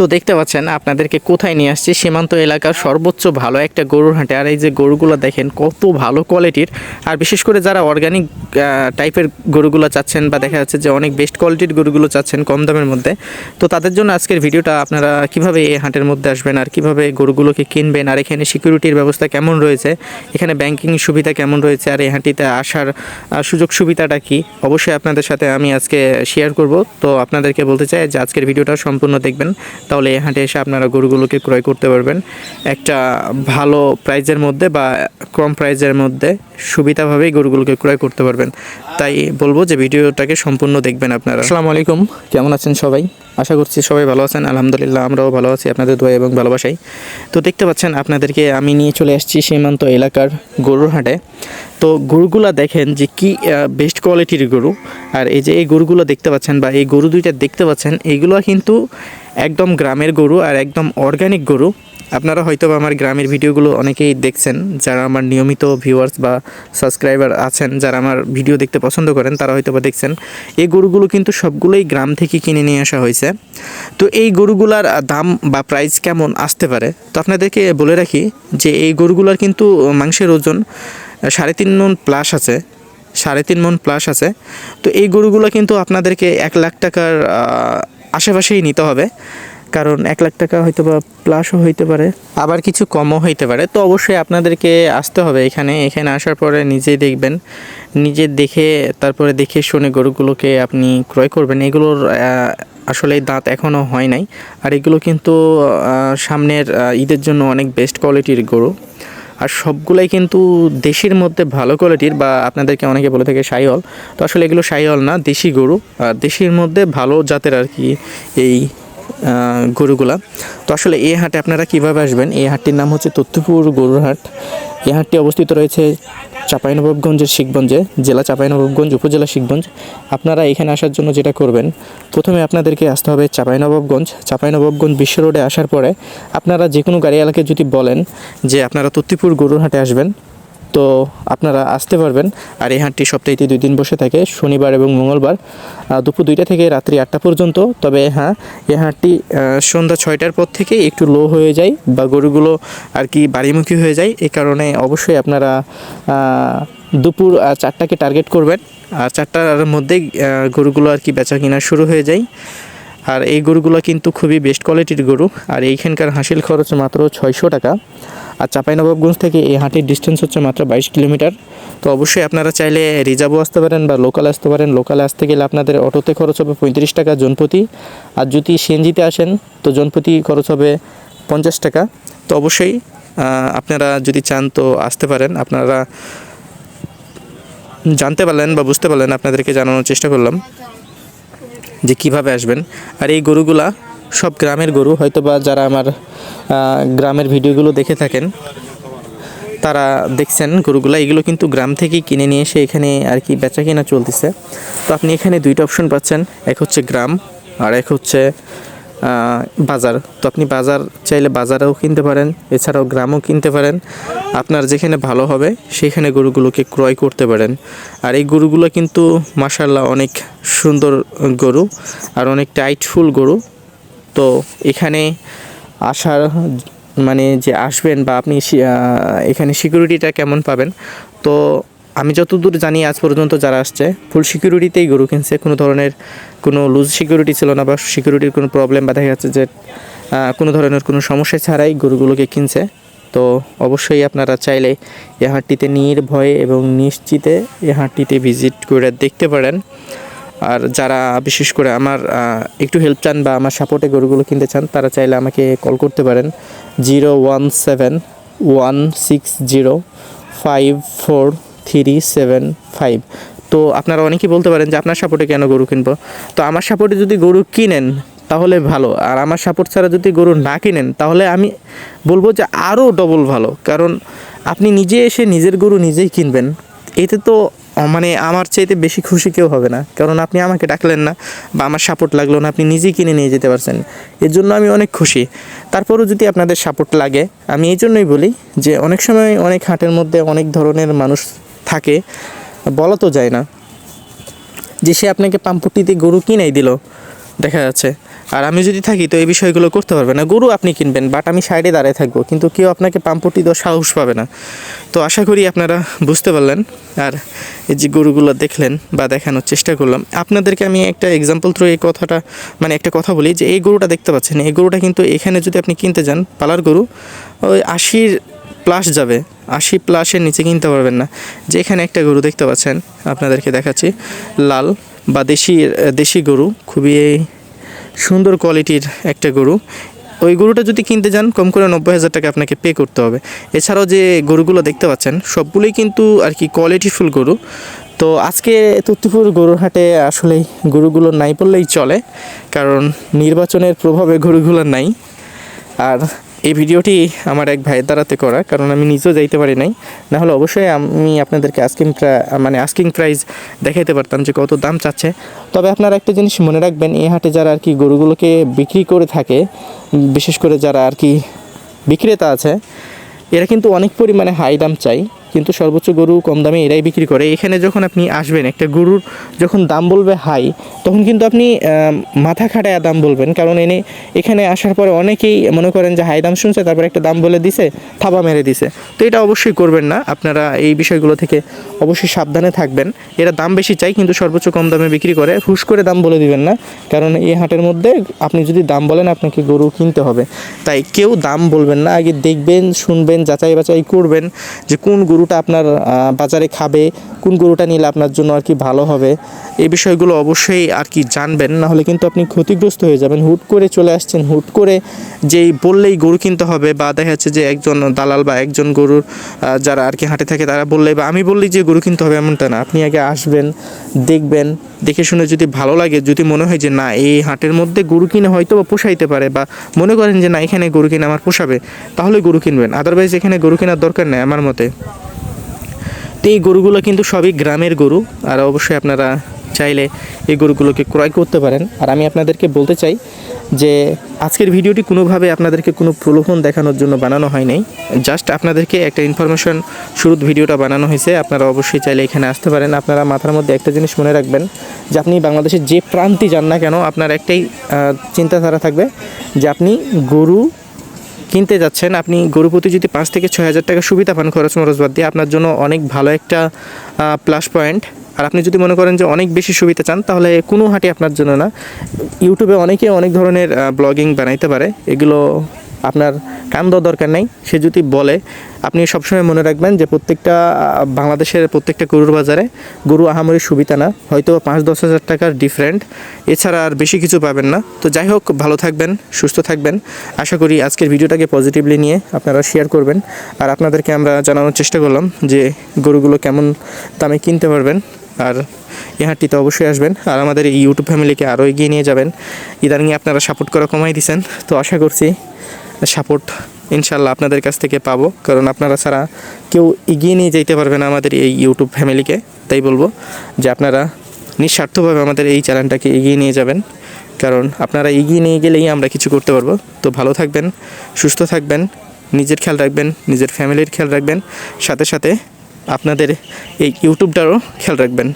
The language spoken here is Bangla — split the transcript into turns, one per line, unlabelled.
তো দেখতে পাচ্ছেন, আপনাদেরকে কোথায় নিয়ে আসছি? সীমান্ত এলাকার সর্বোচ্চ ভালো একটা গরুর হাটে। আর এই যে গরুগুলো দেখেন, কত ভালো কোয়ালিটির। আর বিশেষ করে যারা অর্গানিক টাইপের গরুগুলো চাচ্ছেন বা দেখা যাচ্ছে যে অনেক বেস্ট কোয়ালিটির গরুগুলো চাচ্ছেন কম দামের মধ্যে, তো তাদের জন্য আজকের ভিডিওটা আপনারা কীভাবে এই হাটের মধ্যে আসবেন আর কীভাবে গরুগুলোকে কিনবেন, আর এখানে সিকিউরিটির ব্যবস্থা কেমন রয়েছে, এখানে ব্যাংকিং সুবিধা কেমন রয়েছে, আর এই হাঁটিতে আসার সুযোগ সুবিধাটা কি, অবশ্যই আপনাদের সাথে আমি আজকে শেয়ার করব। তো আপনাদেরকে বলতে চাই যে আজকের ভিডিওটা সম্পূর্ণ দেখবেন। তাহলে এই হাটে এসে আপনারা গরুগুলোকে ক্রয় করতে পারবেন। একটা ভালো প্রাইজের মধ্যে বা কম প্রাইজের মধ্যে সুবিধাভাবেই গরুগুলোকে ক্রয় করতে পারবেন। তাই বলব যে ভিডিওটাকে সম্পূর্ণ দেখবেন আপনারা। আসসালামু আলাইকুম, কেমন আছেন সবাই? আশা করছি সবাই ভালো আছেন, আলহামদুলিল্লাহ আমরাও ভালো আছি, আপনাদের দোয়া এবং ভালোবাসাই তো দেখতে পাচ্ছেন আপনাদেরকে আমি নিয়ে চলে আসছি সীমান্ত এলাকার গরুর হাটে। তো গরুগুলা দেখেন যে কি বেস্ট কোয়ালিটির গরু। আর এই যে এই গরুগুলো দেখতে পাচ্ছেন বা এই গরু দুইটা দেখতে পাচ্ছেন এইগুলো কিন্তু একদম গ্রামের গরু আর একদম অর্গানিক গরু। আপনারা হয়তো আমার গ্রামের ভিডিওগুলো অনেকেই দেখছেন, যারা আমার নিয়মিত ভিউয়ার্স বা সাবস্ক্রাইবার আছেন, যারা আমার ভিডিও দেখতে পছন্দ করেন, তারা হয়তো বা দেখছেন, এই গরুগুলো কিন্তু সবগুলোই গ্রাম থেকে কিনে নিয়ে আসা হয়েছে। তো এই গরুগুলার দাম বা প্রাইস কেমন আসতে পারে? তো আপনাদেরকে বলে রাখি যে এই গরুগুলার কিন্তু মাংসের ওজন সাড়ে তিন মন প্লাস আছে, সাড়ে তিন মন প্লাস আছে। তো এই গরুগুলো কিন্তু আপনাদেরকে এক লাখ টাকার আশেপাশেই নিতে হবে। কারণ এক লাখ টাকা হয়তো বা প্লাসও হইতে পারে, আবার কিছু কমও হইতে পারে। তো অবশ্যই আপনাদেরকে আসতে হবে এখানে। এখানে আসার পরে নিজেই দেখবেন, নিজে দেখে, তারপরে দেখে শুনে গরুগুলোকে আপনি ক্রয় করবেন। এগুলোর আসলে দাঁত এখনও হয় নাই। আর এগুলো কিন্তু সামনের ঈদের জন্য অনেক বেস্ট কোয়ালিটির গরু। আর সবগুলাই কিন্তু দেশির মধ্যে ভালো কোয়ালিটির বা আপনাদেরকে অনেকে বলে থাকে সাইহল তো আসলে এগুলো সাইহল না, দেশি গরু। আর দেশির মধ্যে ভালো জাতের আর কি এই গরুগুলা। তো আসলে এই হাটে আপনারা কীভাবে আসবেন? এই হাটটির নাম হচ্ছে তথ্যপুর গরুর হাট। এই হাটটি অবস্থিত রয়েছে চাঁপাইনবাবগঞ্জের শিখগঞ্জে, জেলা চাঁপাইনবাবগঞ্জ, উপজেলা শিখগঞ্জ। আপনারা এখানে আসার জন্য যেটা করবেন, প্রথমে আপনাদেরকে আসতে হবে চাঁপাইনবাবগঞ্জ। চাঁপাইনবাবগঞ্জ বিশ্ব রোডে আসার পরে আপনারা যে কোনো গাড়িওয়ালাকে যদি বলেন যে আপনারা তত্তিপুর গরুর হাটে আসবেন তো আপনারা আসতে পারবেন। আর এই হাটটি সপ্তাহে দুই দিন বসে থাকে, শনিবার এবং মঙ্গলবার। দুপুর দুইটা থেকে রাত্রি আটটা পর্যন্ত। তবে হ্যাঁ এই হাটটি সন্ধ্যা ছয়টার পর থেকে একটু লো হয়ে যায় বা গরুগুলো আর কি বাড়িমুখী হয়ে যায়। এই কারণে অবশ্যই আপনারা দুপুর চারটাকে টার্গেট করবেন। আর চারটার মধ্যেই গরুগুলো আর কি বেচা কিনা শুরু হয়ে যায়। আর এই গরুগুলো কিন্তু খুবই বেস্ট কোয়ালিটির গরু। আর এইখানকার হাসিল খরচ মাত্র ছয়শো টাকা। আর চাঁপাইনবাবগঞ্জ থেকে এই হাটের ডিস্টেন্স হচ্ছে মাত্র বাইশ কিলোমিটার। তো অবশ্যই আপনারা চাইলে রিজার্ভও আসতে পারেন বা লোকাল আসতে পারেন। লোকালে আসতে গেলে আপনাদের অটোতে খরচ হবে পঁয়ত্রিশ টাকা জনপ্রতি। আর যদি সিএনজিতে আসেন, তো জনপ্রতি খরচ হবে পঞ্চাশ টাকা। তো অবশ্যই আপনারা যদি চান তো আসতে পারেন। আপনারা জানতে পারলেন বা বুঝতে পারলেন, আপনাদেরকে জানানোর চেষ্টা করলাম যে কীভাবে আসবেন। আর এই গরুগুলা সব গ্রামের গরু হয়তো বা যারা আমার গ্রামের ভিডিওগুলো দেখে থাকেন, তারা দেখছেন গরুগুলা। এগুলো কিন্তু গ্রাম থেকেই কিনে নিয়ে এসে এখানে আর কি বেচা কেনা চলতেছে। তো আপনি এখানে দুইটা অপশন পাচ্ছেন, এক হচ্ছে গ্রাম আর এক হচ্ছে বাজার। তো আপনি বাজার চাইলে বাজারেও কিনতে পারেন, এছাড়াও গ্রামও কিনতে পারেন। আপনার যেখানে ভালো হবে, সেখানে গরুগুলোকে ক্রয় করতে পারেন। আর এই গরুগুলো কিন্তু মাসাল্লাহ অনেক সুন্দর গরু আর অনেক টাইটফুল গরু। তো এখানে আসার মানে যে আসবেন বা আপনি এখানে সিকিউরিটিটা কেমন পাবেন? তো আমি যতদূর জানি আজ পর্যন্ত যারা আসছে ফুল সিকিউরিটিতেই গরু কিনছে। কোনো ধরনের কোনো লুজ সিকিউরিটি ছিল না বা সিকিউরিটির কোনো প্রবলেম বা দেখা যাচ্ছে যে কোনো ধরনের কোনো সমস্যা ছাড়াই গরুগুলোকে কিনছে। তো অবশ্যই আপনারা চাইলে এ হাটটিতে নির্ভয়ে এবং নিশ্চিতে এ হাটটিতে ভিজিট করে দেখতে পারেন। আর যারা বিশেষ করে আমার একটু হেল্প চান বা আমার সাপোর্টে গরুগুলো কিনতে চান, তারা চাইলে আমাকে কল করতে পারেন। Zero one seven one six zero five four three seven five তো আপনারা অনেকেই বলতে পারেন যে, আপনার সাপোর্টে কেন গরু কিনবো? তো আমার সাপোর্টে যদি গরু কিনেন, তাহলে ভালো। আর আমার সাপোর্ট ছাড়া যদি গরু না কিনেন, তাহলে আমি বলব যে আরও ডবল ভালো। কারণ আপনি নিজে এসে নিজের গরু নিজেই কিনবেন। এতে তো মানে আমার চাইতে বেশি খুশি কেউ হবে না। কারণ আপনি আমাকে ডাকলেন না বা আমার সাপোর্ট লাগল না, আপনি নিজেই কিনে নিয়ে যেতে পারছেন। এর জন্য আমি অনেক খুশি। তারপরও যদি আপনাদের সাপোর্ট লাগে, আমি এই জন্যই বলি যে অনেক সময় অনেক হাটের মধ্যে অনেক ধরনের মানুষ থাকে, বলা তো যায় না যে সে আপনাকে পাম্পটিতে গরু কিনাই দিল। দেখা যাচ্ছে। আর আমি যদি থাকি তো এই বিষয়গুলো করতে পারবে না। গরু আপনি কিনবেন, বাট আমি সাইডে দাঁড়িয়ে থাকব, কিন্তু কেউ আপনাকে পাম্পটি দেওয়ার সাহস পাবে না। তো আশা করি আপনারা বুঝতে পারলেন, আর এই যে গরুগুলো দেখলেন বা দেখানোর চেষ্টা করলাম। আপনাদেরকে আমি একটা এক্সাম্পল থ্রু এই কথাটা মানে একটা কথা বলি যে এই গরুটা দেখতে পাচ্ছেন। এই গরুটা কিন্তু এখানে যদি আপনি কিনতে যান, পালার গরু, ওই আশির প্লাস যাবে। আশি প্লাসের নিচে কিনতে পারবেন না। যে এখানে একটা গরু দেখতে পাচ্ছেন, আপনাদেরকে দেখাচ্ছি, লাল বা দেশি দেশি গরু, খুবই সুন্দর কোয়ালিটির একটা গরু। ওই গরুটা যদি কিনতে যান, কম করে নব্বই হাজার টাকা আপনাকে পে করতে হবে। এছাড়াও যে গরুগুলো দেখতে পাচ্ছেন, সবগুলোই কিন্তু আর কি কোয়ালিটিফুল গরু। তো আজকে তত্ত্বপুর গরুর হাটে আসলে গরুগুলো নাই বললেই চলে, কারণ নির্বাচনের প্রভাবে গরুগুলো নাই। আর এই ভিডিওটি আমার এক ভাইয়ের দ্বারাতে করা, কারণ আমি নিজেও যাইতে পারি নাই। না হলে অবশ্যই আমি আপনাদেরকে আস্কিং মানে আস্কিং প্রাইস দেখাইতে পারতাম যে কত দাম চাচ্ছে। তবে আপনারা একটা জিনিস মনে রাখবেন, এই হাটে যারা আর কি গরুগুলোকে বিক্রি করে থাকে, বিশেষ করে যারা আর কি বিক্রেতা আছে, এরা কিন্তু অনেক পরিমাণে হাই দাম চাই কিন্তু সর্বোচ্চ গরু কম দামে এরাই বিক্রি করে। এখানে যখন আপনি আসবেন, একটা গরুর যখন দাম বলবে হাই, তখন কিন্তু আপনি মাথা খাটায় দাম বলবেন। কারণ এনে, এখানে আসার পরে অনেকেই মনে করেন যে হাই দাম শুনছে, তারপর একটা দাম বলে দিছে, থাবা মেরে দিছে। তো এটা অবশ্যই করবেন না। আপনারা এই বিষয়গুলো থেকে অবশ্যই সাবধানে থাকবেন। এরা দাম বেশি চাই কিন্তু সর্বোচ্চ কম দামে বিক্রি করে। হুশ করে দাম বলে দিবেন না। কারণ এই হাটের মধ্যে আপনি যদি দাম বলেন, আপনাকে গরু কিনতে হবে। তাই কেউ দাম বলবেন না। আগে দেখবেন, শুনবেন যাচাই বাছাই করবেন যে কোন গরুটা আপনার বাজারে খাবে, কোন গরুটা নিলে আপনার জন্য আর কি ভালো হবে, এই বিষয়গুলো অবশ্যই আর কি জানবেন, না হলে কিন্তু আপনি ক্ষতিগ্রস্ত হয়ে যাবেন। হুট করে চলে আসছেন, হুট করে যেই বললেই গরু কিনতে হবে বা দেখা যাচ্ছে যে একজন দালাল বা একজন গরুর যারা আর কি হাঁটে থাকে তারা বললেই বা আমি বললেই যে গরু কিনতে হবে এমনটা না। আপনি আগে আসবেন, দেখবেন, দেখে শুনে যদি ভালো লাগে, যদি মনে হয় যে না, এই হাটের মধ্যে গরু কিনে হয়তো বা পোষাইতে পারে বা মনে করেন যে না, এখানে গরু কিনে আমার পোষাবে, তাহলে গরু কিনবেন। আদারওয়াইজ এখানে গরু কেনার দরকার নেই আমার মতে। তো এই গরুগুলো কিন্তু সবই গ্রামের গরু, আর অবশ্যই আপনারা চাইলে এই গরুগুলোকে ক্রয় করতে পারেন। আর আমি আপনাদেরকে বলতে চাই যে, আজকের ভিডিওটি কোনোভাবে আপনাদেরকে কোনো প্রলোভন দেখানোর জন্য বানানো হয় নাই। জাস্ট আপনাদেরকে একটা ইনফরমেশন শুরুর ভিডিওটা বানানো হয়েছে। আপনারা অবশ্যই চাইলে এখানে আসতে পারেন। আপনারা মাথার মধ্যে একটা জিনিস মনে রাখবেন যে, আপনি বাংলাদেশের যে প্রান্তি যান না কেন, আপনার একটাই চিন্তাধারা থাকবে যে, আপনি গরু কিনতে যাচ্ছেন, আপনি গরু প্রতি যদি পাঁচ থেকে ছয় হাজার টাকা সুবিধা পান খরচ মরচ বাদ দিয়ে, আপনার জন্য অনেক ভালো একটা প্লাস পয়েন্ট আর আপনি যদি মনে করেন যে অনেক বেশি সুবিধা চান, তাহলে কোনো হাটে আপনার জন্য না। ইউটিউবে অনেকে অনেক ধরনের ব্লগিং বানাইতে পারে। এগুলো আপনার কান দেওয়ার দরকার নেই। সে যদি বলে, আপনি সবসময় মনে রাখবেন যে প্রত্যেকটা বাংলাদেশের প্রত্যেকটা গরুর বাজারে গরু আহামরি সুবিধা না, হয়তো পাঁচ দশ হাজার টাকার ডিফারেন্ট এছাড়া আর বেশি কিছু পাবেন না। তো যাই হোক, ভালো থাকবেন, সুস্থ থাকবেন। আশা করি আজকের ভিডিওটাকে পজিটিভলি নিয়ে আপনারা শেয়ার করবেন। আর আপনাদেরকে আমরা জানানোর চেষ্টা করলাম যে গরুগুলো কেমন দামে কিনতে পারবেন। আর এই অবশ্যই আসবেন। আর আমাদের এই ইউটিউব ফ্যামিলিকে আরও এগিয়ে নিয়ে যাবেন। ইদানিং আপনারা সাপোর্ট করা কমাই দিয়েছেন তো আশা করছি সাপোর্ট ইনশাল্লাহ আপনাদের কাছ থেকে পাবো। কারণ আপনারা ছাড়া কেউ এগিয়ে নিয়ে যেতে পারবে না আমাদের এই ইউটিউব ফ্যামিলিকে তাই বলব যে আপনারা নিঃস্বার্থভাবে আমাদের এই চ্যানেলটাকে এগিয়ে নিয়ে যাবেন। কারণ আপনারা এগিয়ে নিয়ে গেলেই আমরা কিছু করতে পারব। তো ভালো থাকবেন, সুস্থ থাকবেন, নিজের খেয়াল রাখবেন, নিজের ফ্যামিলির খেয়াল রাখবেন, সাথে সাথে আপনাদের এই ইউটিউবটারও খেয়াল রাখবেন।